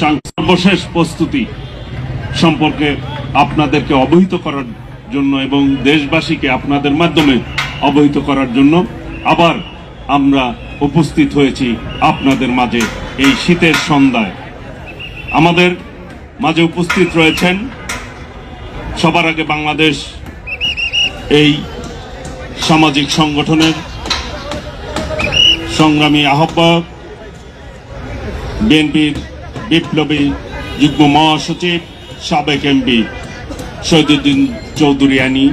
সর্বশেষ প্রস্তুতি সম্পর্কে আপনাদেরকে অবহিত করার জন্য এবং দেশবাসীকে আপনাদের মাধ্যমে অবহিত করার জন্য আবার আমরা উপস্থিত হয়েছি আপনাদের মাঝে এই শীতের সন্ধ্যায়। আমাদের মাঝে উপস্থিত রয়েছেন সবার আগে বাংলাদেশ এই সামাজিক সংগঠনের সংগ্রামী আহ্বায়ক, বিএনপির বিপ্লবী যুগ্ম মহাসচিব সাবেক এমপি শহীদুদ্দিন চৌধুরী আনি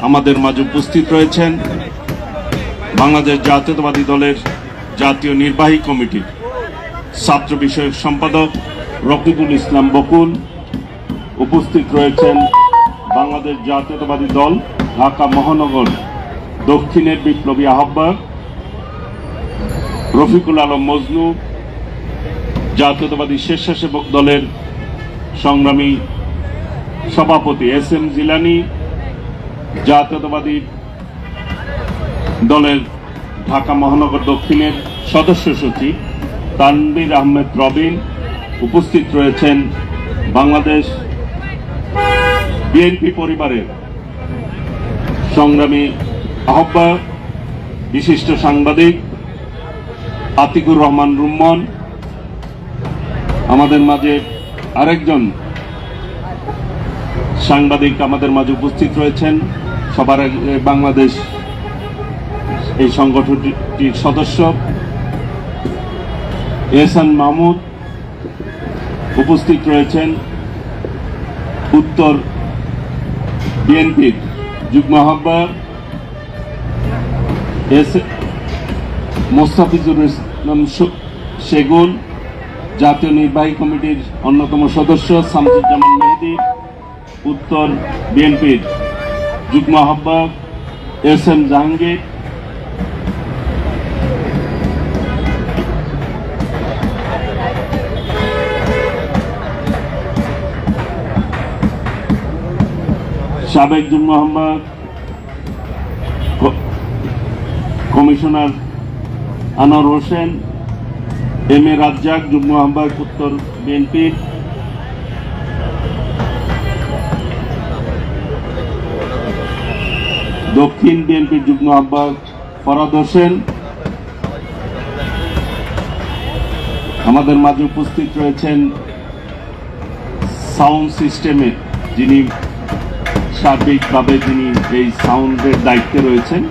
আমাদের মাঝে উপস্থিত রয়েছেন বাংলাদেশ জাতীয়তাবাদী দলের জাতীয় নির্বাহী কমিটির ছাত্র বিষয়ক সম্পাদক রকিবুল ইসলাম বকুল। উপস্থিত রয়েছেন বাংলাদেশ জাতীয়তাবাদী দল ঢাকা মহানগর দক্ষিণের বিপ্লবী আহ্বায়ক রফিকুল আলম মজনু জাতীয়তাবাদী স্বেচ্ছাসেবক দলের সংগ্রামী সভাপতি এস এম জিলানি জাতীয়তাবাদী দলের ঢাকা মহানগর দক্ষিণের সদস্য সচিব তানবির আহমেদ রবিন উপস্থিত রয়েছেন বাংলাদেশ বিএনপি পরিবারের সংগ্রামী আহ্বায়ক, বিশিষ্ট সাংবাদিক আতিকুর রহমান রুম্মন আমাদের মাঝে আরেকজন সাংবাদিক আমাদের মাঝে উপস্থিত রয়েছেন। সবার বাংলাদেশ এই সংগঠনটির সদস্য এহসান মাহমুদ উপস্থিত রয়েছেন। উত্তর বিএনপির যুগ্ম আহ্বায়ক এস মোস্তাফিজুর ইসলাম সেগুন জাতীয় নির্বাহী কমিটির অন্যতম সদস্য শামসুজ্জামান মেহেদি, উত্তর বিএনপির যুগ্ম আহ্বায়ক এস এম জাহাঙ্গীর। সাবেক যুগ্ম আহ্বায়ক commissioner Anwar Hossain M A Razzak, যুগ্ম আহ্বায়ক উত্তর বিএনপির দক্ষিণ বিএনপির যুগ্ম আহ্বায়ক ফরাদ হোসেন। আমাদের মাঝে উপস্থিত রয়েছেন সাউন্ড সিস্টেমে যিনি সার্বিকভাবে যিনি এই সাউন্ডের দায়িত্বে রয়েছেন,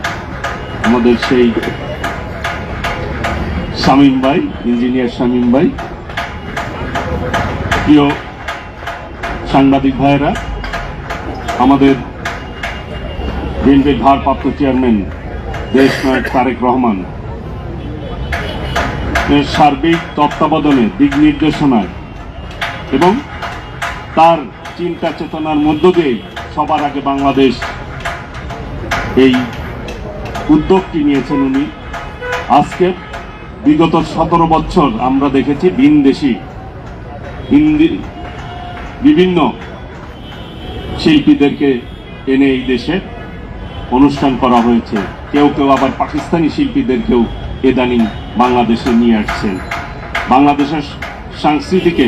আমাদের সেই শামীম ভাই, ইঞ্জিনিয়ার শামীম ভাই, প্রিয় সাংবাদিক ভাইয়েরা, আমাদের বিএনপির ভারপ্রাপ্ত চেয়ারম্যান দেশ নায়ক তারেক রহমান সার্বিক তত্ত্বাবধানে, দিক নির্দেশনায় এবং তার চিন্তা চেতনার মধ্য দিয়ে সবার আগে বাংলাদেশ এই উদ্যোগটি নিয়েছেন উনি। আজকে বিগত সতেরো বছর আমরা দেখেছি ভিনদেশি, হিন্দি বিভিন্ন শিল্পীদেরকে এনে এই দেশে অনুষ্ঠান করা হয়েছে। কেউ কেউ আবার পাকিস্তানি শিল্পীদেরকেও এদানিং বাংলাদেশে নিয়ে আসছেন। বাংলাদেশের সংস্কৃতিকে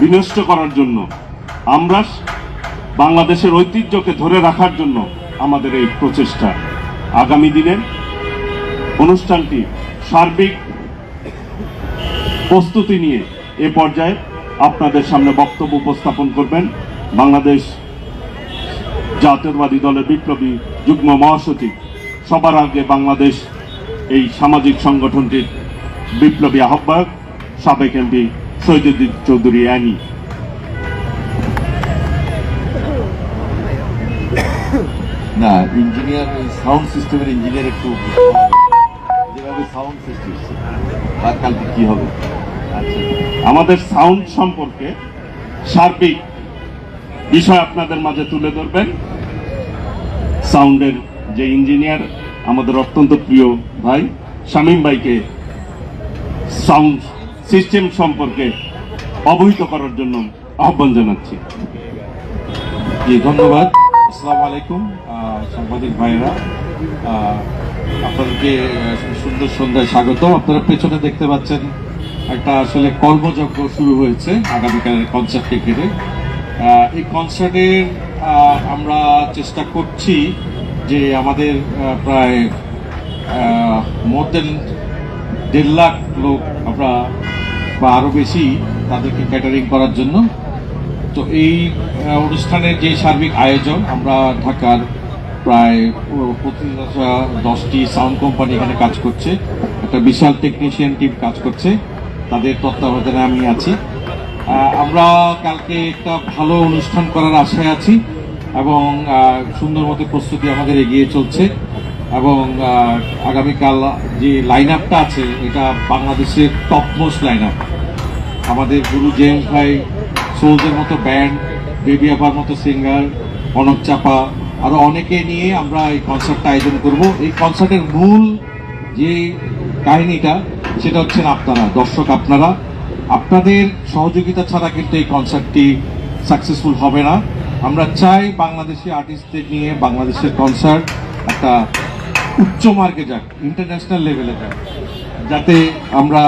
বিনষ্ট করার জন্য, আমরা বাংলাদেশের ঐতিহ্যকে ধরে রাখার জন্য আমাদের এই প্রচেষ্টা। আগামী দিনের অনুষ্ঠানটি সার্বিক প্রস্তুতি নিয়ে এ পর্যায়ে আপনাদের সামনে বক্তব্য উপস্থাপন করবেন বাংলাদেশ জাতীয়তাবাদী দলের বিপ্লবী যুগ্ম মহাসচিব। সবার আগে বাংলাদেশ এই সামাজিক সংগঠনটির বিপ্লবী আহ্বায়ক, সাবেক এমপি শহীদুদ্দিন চৌধুরী অ্যানি। না ইঞ্জিনিয়ার সাউন্ড সিস্টেমের ইঞ্জিনিয়ার একটু সাউন্ড তার কালকে কি হবে? আচ্ছা। আমাদের সাউন্ড সম্পর্কে সার্বিক বিষয় আপনাদের মাঝে তুলে ধরবেন। সাউন্ডের যে ইঞ্জিনিয়ার আমাদের অত্যন্ত প্রিয় ভাই শামীম ভাইকে সাউন্ড সিস্টেম সম্পর্কে অবহিত করার জন্য আহ্বান জানাচ্ছি। জি ধন্যবাদ। আসসালামু আলাইকুম সাংবাদিক ভাইয়েরা। আহ, আপনাদেরকে সুন্দর সন্ধ্যায় স্বাগত আপনারা পেছনে দেখতে পাচ্ছেন একটা আসলে কর্মযজ্ঞ শুরু হয়েছে আগামীকালের কনসার্টকে ঘিরে। এই কনসার্টের আমরা চেষ্টা করছি যে আমাদের প্রায় মোর দেন দেড় লাখ লোক আমরা বা আরও বেশি তাদেরকে ক্যাটারিং করার জন্য। তো এই অনুষ্ঠানের যে সার্বিক আয়োজন আমরা ঢাকার প্রায় প- প্রতিটা দশটি সাউন্ড কোম্পানি এখানে কাজ করছে। একটা বিশাল টেকনিশিয়ান টিম কাজ করছে। তাদের তত্ত্বাবধানে আমি আছি। আমরা কালকে একটা ভালো অনুষ্ঠান করার আশায় আছি এবং সুন্দর মতো প্রস্তুতি আমাদের এগিয়ে চলছে এবং আগামীকাল যে লাইন আপটা আছে, এটা বাংলাদেশের টপমোস্ট লাইন আপ আমাদের গুরু জেমস ভাই সোলজের মতো ব্যান্ড বেবি আপার মতো সিঙ্গার অনক চাপা আরও অনেকে নিয়ে আমরা এই কনসার্টটা আয়োজন করব। এই কনসার্টের মূল যে কাহিনীটা, সেটা হচ্ছেন আপনারা, দর্শক আপনারা। আপনাদের সহযোগিতা ছাড়া কিন্তু এই কনসার্টটি সাকসেসফুল হবে না। আমরা চাই বাংলাদেশি আর্টিস্টদের নিয়ে বাংলাদেশের কনসার্ট একটা উচ্চ মার্গে যাক ইন্টারন্যাশনাল লেভেলে যাক। যাতে আমরা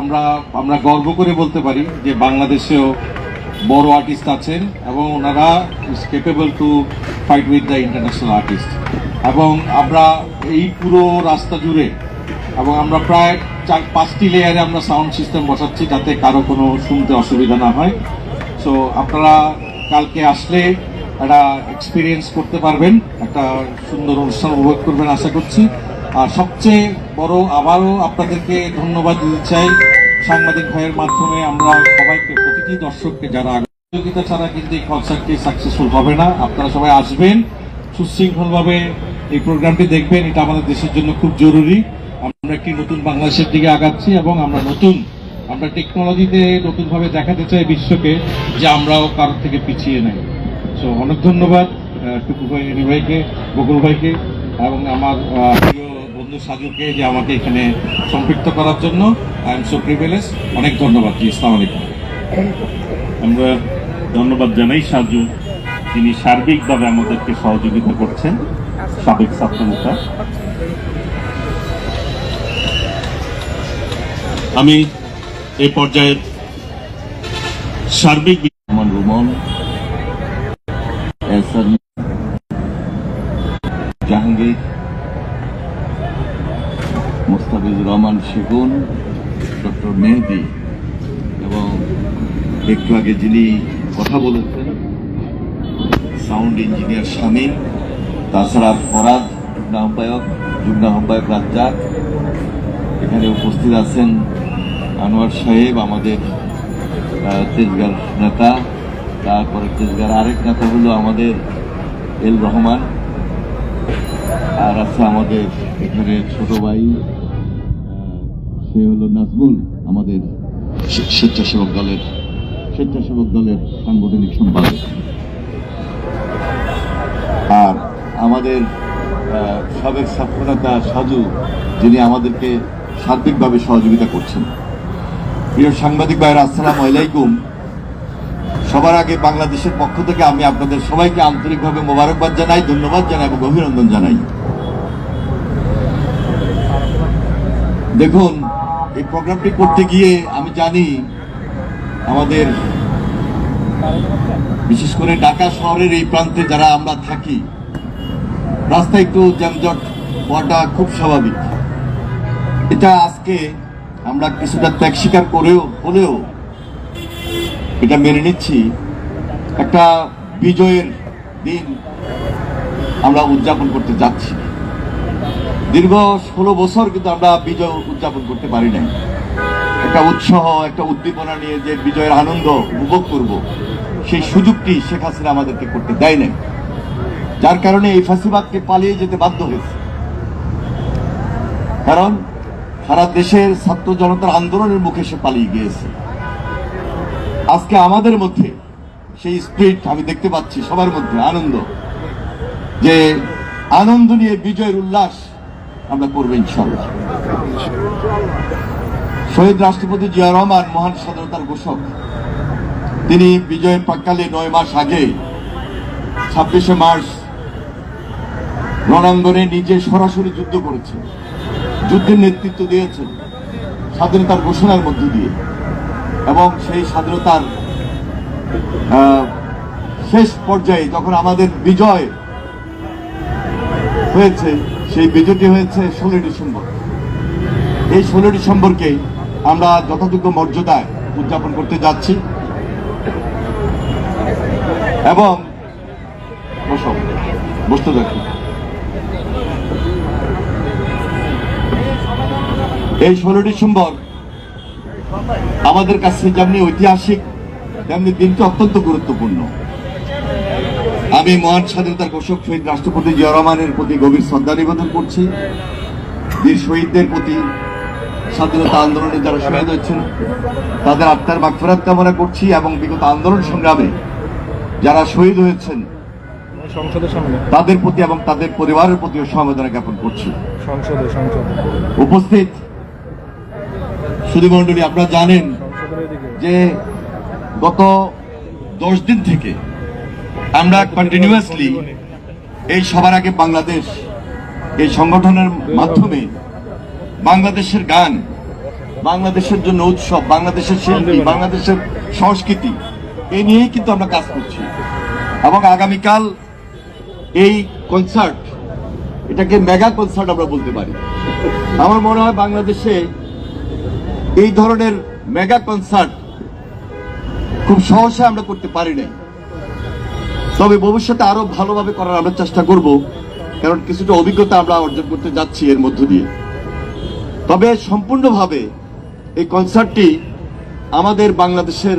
আমরা আমরা গর্ব করে বলতে পারি যে বাংলাদেশেও বড় আর্টিস্ট আছেন এবং ওনারা is capable to fight with the international artist এবং আমরা এই পুরো রাস্তা জুড়ে এবং আমরা প্রায় চার, পাঁচটি লেয়ারে আমরা সাউন্ড সিস্টেম বসাচ্ছি যাতে কারও কোনো শুনতে অসুবিধা না হয়। সো আপনারা কালকে আসলে একটা এক্সপিরিয়েন্স করতে পারবেন, একটা সুন্দর অনুষ্ঠান উপভোগ করবেন আশা করছি। আর সবচেয়ে বড় আবারও আপনাদেরকে ধন্যবাদ দিতে চাই। সাংবাদিক ভাইয়ের মাধ্যমে আমরা সবাইকে প্রতিটি দর্শককে যারা সহযোগিতা ছাড়া কিন্তু এই কনসার্টটি সাকসেসফুল হবে না। আপনারা সবাই আসবেন, সুশৃঙ্খলভাবে এই প্রোগ্রামটি দেখবেন। এটা আমাদের দেশের জন্য খুব জরুরি। আমরা একটি নতুন বাংলাদেশের দিকে আগাচ্ছি এবং আমরা নতুন, আমরা টেকনোলজিতে নতুনভাবে দেখাতে চাই বিশ্বকে যে আমরাও কারোর থেকে পিছিয়ে নেই। সো অনেক ধন্যবাদ টুকু ভাই, রিনি ভাইকে, বকুল ভাইকে এবং আমার প্রিয় বন্ধু সাজুকে যে আমাকে এখানে সম্পৃক্ত করার জন্য। আই এম সো প্রিভিলেজ অনেক ধন্যবাদ জি ইসলাম আলাইকুম। আমরা ধন্যবাদ জানাই সাজু। তিনি সার্বিকভাবে আমাদেরকে সহযোগিতা করছেন। সাবেক ছাত্রনেতা। আমি এই পর্যায়ের সার্বিক রুমন জাহাঙ্গীর, মোস্তাফিজুর রহমান সেগুন, ডক্টর মেহেদি। একটু আগে যিনি কথা বলেছেন, সাউন্ড ইঞ্জিনিয়ার শামীম, তাছাড়া ফরাদ, যুগ্ম আহ্বায়ক যুগ্ম আহ্বায়ক রাজ্জাক। এখানে উপস্থিত আছেন আনোয়ার সাহেব, আমাদের তেজগাঁর নেতা। তারপরে তেজগার আরেক নেতা হলো আমাদের এল রহমান। আর আছে আমাদের এখানে ছোট ভাই সে হলো নাজমুল, আমাদের স্বে- স্বেচ্ছাসেবক দলের স্বেচ্ছাসেবক দলের সাংগঠনিক সম্পাদক। আর আমাদের সাবেক ছাত্রনেতা সাজু, যিনি আমাদেরকে সার্বিকভাবে সহযোগিতা করছেন। প্রিয় সাংবাদিক ভাইয়েরা, আসসালামু আলাইকুম। সবার আগে বাংলাদেশের পক্ষ থেকে আমি আপনাদের সবাইকে আন্তরিকভাবে মোবারকবাদ জানাই, ধন্যবাদ জানাই এবং অভিনন্দন জানাই। দেখুন, এই প্রোগ্রামটি করতে গিয়ে আমি জানি আমাদের বিশেষ করে ঢাকা শহরের এই প্রান্তে যারা আমরা থাকি রাস্তায় একটু যানজট হওয়াটা খুব স্বাভাবিক। এটা আজকে আমরা কিছুটা ত্যাগ স্বীকার করেও, হলেও এটা মেনে নিচ্ছি। একটা বিজয়ের দিন আমরা উদযাপন করতে যাচ্ছি। দীর্ঘ ষোলো বছর কিন্তু আমরা বিজয় উদযাপন করতে পারি নাই। একটা উৎসাহ, একটা উদ্দীপনা নিয়ে যে বিজয়ের আনন্দ উপভোগ করব, সেই সুযোগটি শেখ হাসিনা আমাদেরকে করতে দেয় নাই। যার কারণে এই ফাঁসিবাদকে পালিয়ে যেতে বাধ্য হয়েছে। কারণ সারা দেশের ছাত্র জনতার আন্দোলনের মুখে সে পালিয়ে গিয়েছে। আজকে আমাদের মধ্যে সেই স্পিরিট আমি দেখতে পাচ্ছি সবার মধ্যে, আনন্দ, যে আনন্দ নিয়ে বিজয়ের উল্লাস আমরা করব ইনশাল্লাহ। শহীদ রাষ্ট্রপতি জিয়া রহমান মহান স্বাধীনতার ঘোষক। তিনি বিজয়ের প্রাককালে নয় মাস আগে ছাব্বিশে মার্চ রণাঙ্গনে নিজে সরাসরি যুদ্ধ করেছেন। যুদ্ধের নেতৃত্ব দিয়েছেন স্বাধীনতার ঘোষণার মধ্য দিয়ে। এবং সেই স্বাধীনতার শেষ পর্যায়ে যখন আমাদের বিজয় হয়েছে, সেই বিজয়টি হয়েছে ষোলোই ডিসেম্বর। এই ষোলো ডিসেম্বরকে আমরা যথাযোগ্য মর্যাদায় উদযাপন করতে যাচ্ছি। এবং বসতে দেখো। এই ষোলো ডিসেম্বর আমাদের কাছে যেমনি ঐতিহাসিক, তেমনি দিনটি অত্যন্ত গুরুত্বপূর্ণ। আমি মহান স্বাধীনতার ঘোষক শহীদ রাষ্ট্রপতি জিয়া রহমানের প্রতি গভীর শ্রদ্ধা নিবেদন করছি। বীর শহীদদের প্রতি স্বাধীনতা আন্দোলনে যারা শহীদ হয়েছেন তাদের আত্মার মাগফেরাত কামনা করছি এবং বিগত আন্দোলন সংগ্রামে যারা শহীদ হয়েছেন তাদের প্রতি এবং তাদের পরিবারের প্রতিও সমবেদনা জ্ঞাপন করছি। উপস্থিত সুধী মন্ডলী আপনারা জানেন যে গত দশ দিন থেকে আমরা কন্টিনিউয়াসলি এই সবার আগে বাংলাদেশ এই সংগঠনের মাধ্যমে বাংলাদেশের গান বাংলাদেশের জন্য উৎসব বাংলাদেশের শিল্পী বাংলাদেশের সংস্কৃতি এই নিয়েই কিন্তু আমরা কাজ করছি। এবং আগামীকাল এই কনসার্ট এটাকে মেগা কনসার্ট আমরা বলতে পারি। আমার মনে হয় বাংলাদেশে এই ধরনের মেগা কনসার্ট খুব সহসা আমরা করতে পারি নাই। তবে ভবিষ্যতে আরও ভালোভাবে করার আমরা চেষ্টা করব কারণ কিছুটা অভিজ্ঞতা আমরা অর্জন করতে যাচ্ছি এর মধ্য দিয়ে। তবে সম্পূর্ণভাবে এই কনসার্টটি আমাদের বাংলাদেশের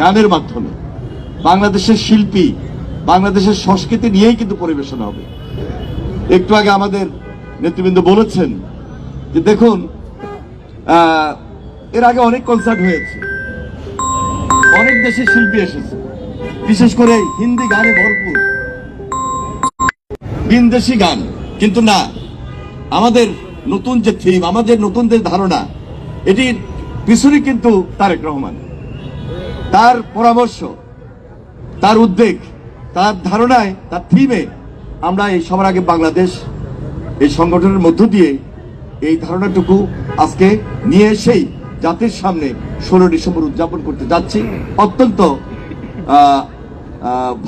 গানের মাধ্যমে, বাংলাদেশের শিল্পী, বাংলাদেশের সংস্কৃতি নিয়েই কিন্তু পরিবেশন হবে। একটু আগে আমাদের নেতৃবৃন্দ বলেছেন যে দেখুন এর আগে অনেক কনসার্ট হয়েছে। অনেক দেশের শিল্পী এসেছে। বিশেষ করে হিন্দি গানে ভরপুর। বিনদেশি গান, কিন্তু না, আমাদের নতুন যে থিম আমাদের নতুন যে ধারণা এটির পিছনে কিন্তু তারেক রহমান। তার পরামর্শ, তার উদ্বেগ, তার ধারণায়, তার থিমে আমরা এই সবার আগে বাংলাদেশ, এই সংগঠনের মধ্য দিয়ে এই ধারণাটুকু আজকে নিয়ে এসেই জাতির সামনে ষোলো ডিসেম্বর উদযাপন করতে যাচ্ছি। অত্যন্ত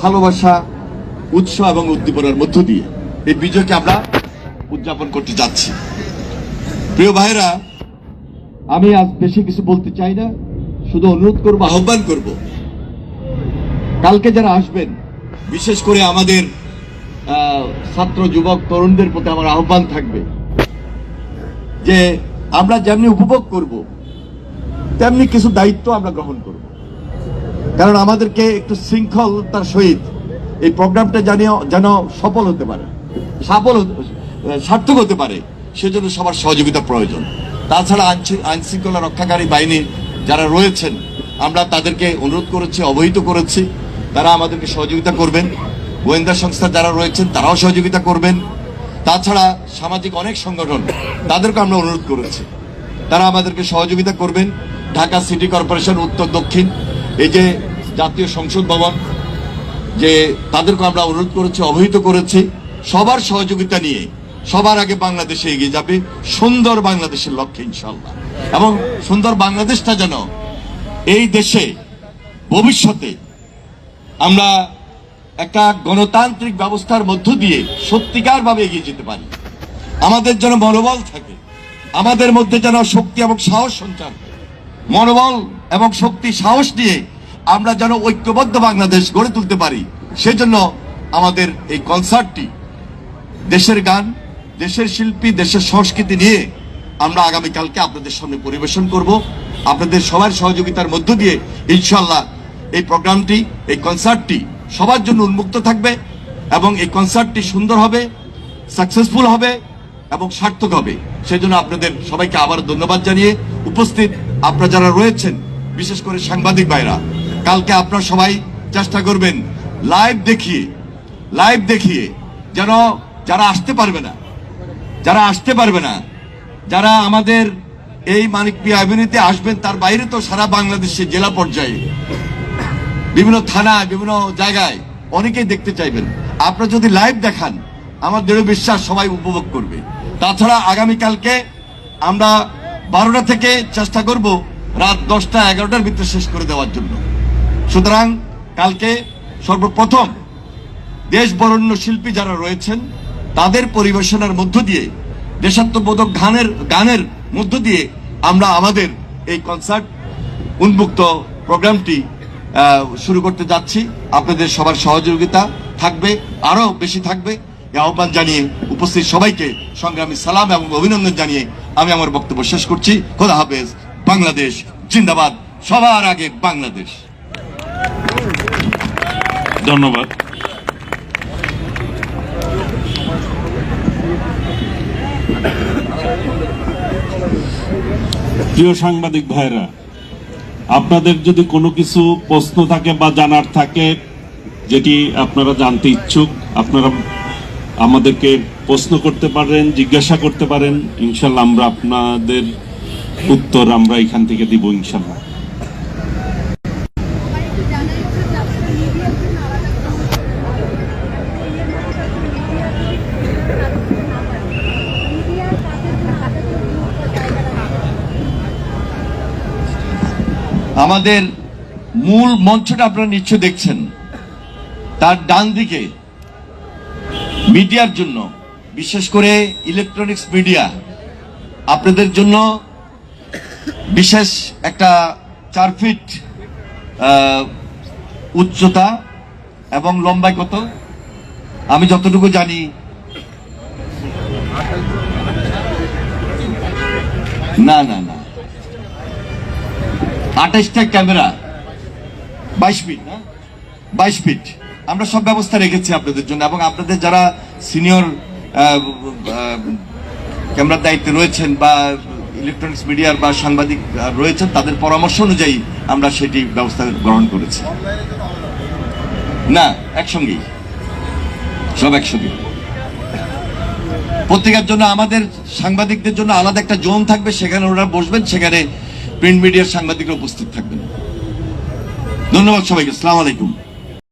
ভালোবাসা, উৎসাহ এবং উদ্দীপনার মধ্য দিয়ে এই বিজয়কে আমরা উদযাপন করতে যাচ্ছি। প্রিয় ভাইরা, আমি আজ বেশি কিছু বলতে চাই না, শুধু অনুরোধ করব, আহ্বান করব। কালকে যারা আসবেন, বিশেষ করে আমাদের ছাত্র, যুবক, তরুণদের প্রতি আমার আহ্বান থাকবে যে আমরা যেমনি উপভোগ করব, তেমনি কিছু দায়িত্ব আমরা গ্রহণ করব। কারণ আমাদেরকে একটু শৃঙ্খলতার সহিত এই প্রোগ্রামটা জানি যেন সফল হতে পারে, সফল সার্থক হতে পারে। সেজন্য সবার সহযোগিতা প্রয়োজন। তাছাড়া আইন- শৃঙ্খলা রক্ষাকারী বাহিনীর যারা রয়েছেন, আমরা তাদেরকে অনুরোধ করেছি, অবহিত করেছি, তারা আমাদেরকে সহযোগিতা করবেন। গোয়েন্দা সংস্থা যারা রয়েছেন, তারাও সহযোগিতা করবেন। তাছাড়া সামাজিক অনেক সংগঠন তাদেরকে আমরা অনুরোধ করেছি। তারা আমাদেরকে সহযোগিতা করবেন। ঢাকা সিটি কর্পোরেশন উত্তর দক্ষিণ, এই যে জাতীয় সংসদ ভবন, যে তাদেরকে আমরা অনুরোধ করেছি, অবহিত করেছি। সবার সহযোগিতা নিয়ে সবার আগে বাংলাদেশে এগিয়ে যাবে, সুন্দর বাংলাদেশের লক্ষ্যে ইনশাল্লাহ এবং সুন্দর বাংলাদেশটা যেন এই দেশে, ভবিষ্যতে আমরা একটা গণতান্ত্রিক ব্যবস্থার মধ্য দিয়ে সত্যিকার ভাবে এগিয়ে যেতে পারি। আমাদের যেন মনোবল থাকে, আমাদের মধ্যে যেন শক্তি এবং সাহস সঞ্চার মনোবল এবং শক্তি, সাহস নিয়ে আমরা যেন ঐক্যবদ্ধ বাংলাদেশ গড়ে তুলতে পারি, সেজন্য আমাদের এই কনসার্টটি দেশের গান দেশের শিল্পী, দেশের সংস্কৃতি নিয়ে আমরা আগামীকালকে আপনাদের সামনে পরিবেশন করব। আপনাদের সবার সহযোগিতার মধ্য দিয়ে ইনশাল্লাহ এই প্রোগ্রামটি, এই কনসার্টটি সবার জন্য উন্মুক্ত থাকবে এবং এই কনসার্টটি সুন্দর হবে, সাকসেসফুল হবে এবং সার্থক হবে। সেই জন্য আপনাদের সবাইকে আবার ধন্যবাদ জানিয়ে উপস্থিত আপনারা যারা রয়েছেন, বিশেষ করে সাংবাদিক ভাইরা, কালকে আপনারা সবাই চেষ্টা করবেন লাইভ দেখিয়ে লাইভ দেখিয়ে যেন যারা আসতে পারবে না যারা আসতে পারবে না, যারা আমাদের এই মানিক পি অ্যাভিনিউতে আসবেন, তার বাইরে তো সারা বাংলাদেশে জেলা পর্যায়ে, বিভিন্ন থানায় বিভিন্ন জায়গায় অনেকেই দেখতে চাইবেন। আপনারা যদি লাইভ দেখান, আমার দৃঢ় বিশ্বাস সবাই উপভোগ করবে। তাছাড়া আগামীকালকে আমরা বারোটা থেকে চেষ্টা করব রাত দশটা এগারোটার ভিতরে শেষ করে দেওয়ার জন্য। সুতরাং কালকে সর্বপ্রথম দেশ বরণ্য শিল্পী যারা রয়েছেন তাদের পরিবেশনার মধ্য দিয়ে, দেশাত্মবোধক গানের গানের মধ্য দিয়ে আমরা আমাদের এই কনসার্ট উন্মুক্ত প্রোগ্রামটি শুরু করতে যাচ্ছি। আপনাদের সবার সহযোগিতা থাকবে, আরও বেশি থাকবে। আহ্বান জানিয়ে উপস্থিত সবাইকে সংগ্রামী সালাম এবং অভিনন্দন জানিয়ে আমি আমার বক্তব্য শেষ করছি। খোদা হাফেজ, বাংলাদেশ জিন্দাবাদ, সবার আগে বাংলাদেশ। ধন্যবাদ। প্রিয় সাংবাদিক ভাইরা, আপনাদের যদি কোনো কিছু প্রশ্ন থাকে বা জানার থাকে, যেটি আপনারা জানতে ইচ্ছুক, আপনারা আমাদেরকে প্রশ্ন করতে পারেন, জিজ্ঞাসা করতে পারেন, ইনশাল্লাহ আমরা আপনাদের উত্তর আমরা এখান থেকে দিব ইনশাল্লাহ। আমাদের মূল মঞ্চটা আপনারা নিশ্চয় দেখছেন। তার ডান দিকে মিডিয়ার জন্য, বিশেষ করে ইলেকট্রনিক্স মিডিয়া, আপনাদের জন্য বিশেষ একটা চার ফিট উচ্চতা এবং লম্বায় কত? আমি যতটুকু জানি, না না না। আঠাশটা ক্যামেরা, বাইশ ফিট না? বাইশ ফিট আমরা সব ব্যবস্থা রেখেছি আপনাদের জন্য এবং আপনাদের যারা সিনিয়র ক্যামেরার দায়িত্বে রয়েছেন বা ইলেকট্রনিক্স মিডিয়ার বা সাংবাদিক রয়েছেন, তাদের পরামর্শ অনুযায়ী আমরা সেটি ব্যবস্থা গ্রহণ করেছি। না, একসঙ্গেই। সব একসঙ্গে। পত্রিকার জন্য আমাদের সাংবাদিকদের জন্য আলাদা একটা জোন থাকবে, সেখানে ওরা বসবেন, সেখানে প্রিন্ট মিডিয়ার সাংবাদিকরা উপস্থিত থাকবেন। ধন্যবাদ সবাইকে। আসসালামু আলাইকুম।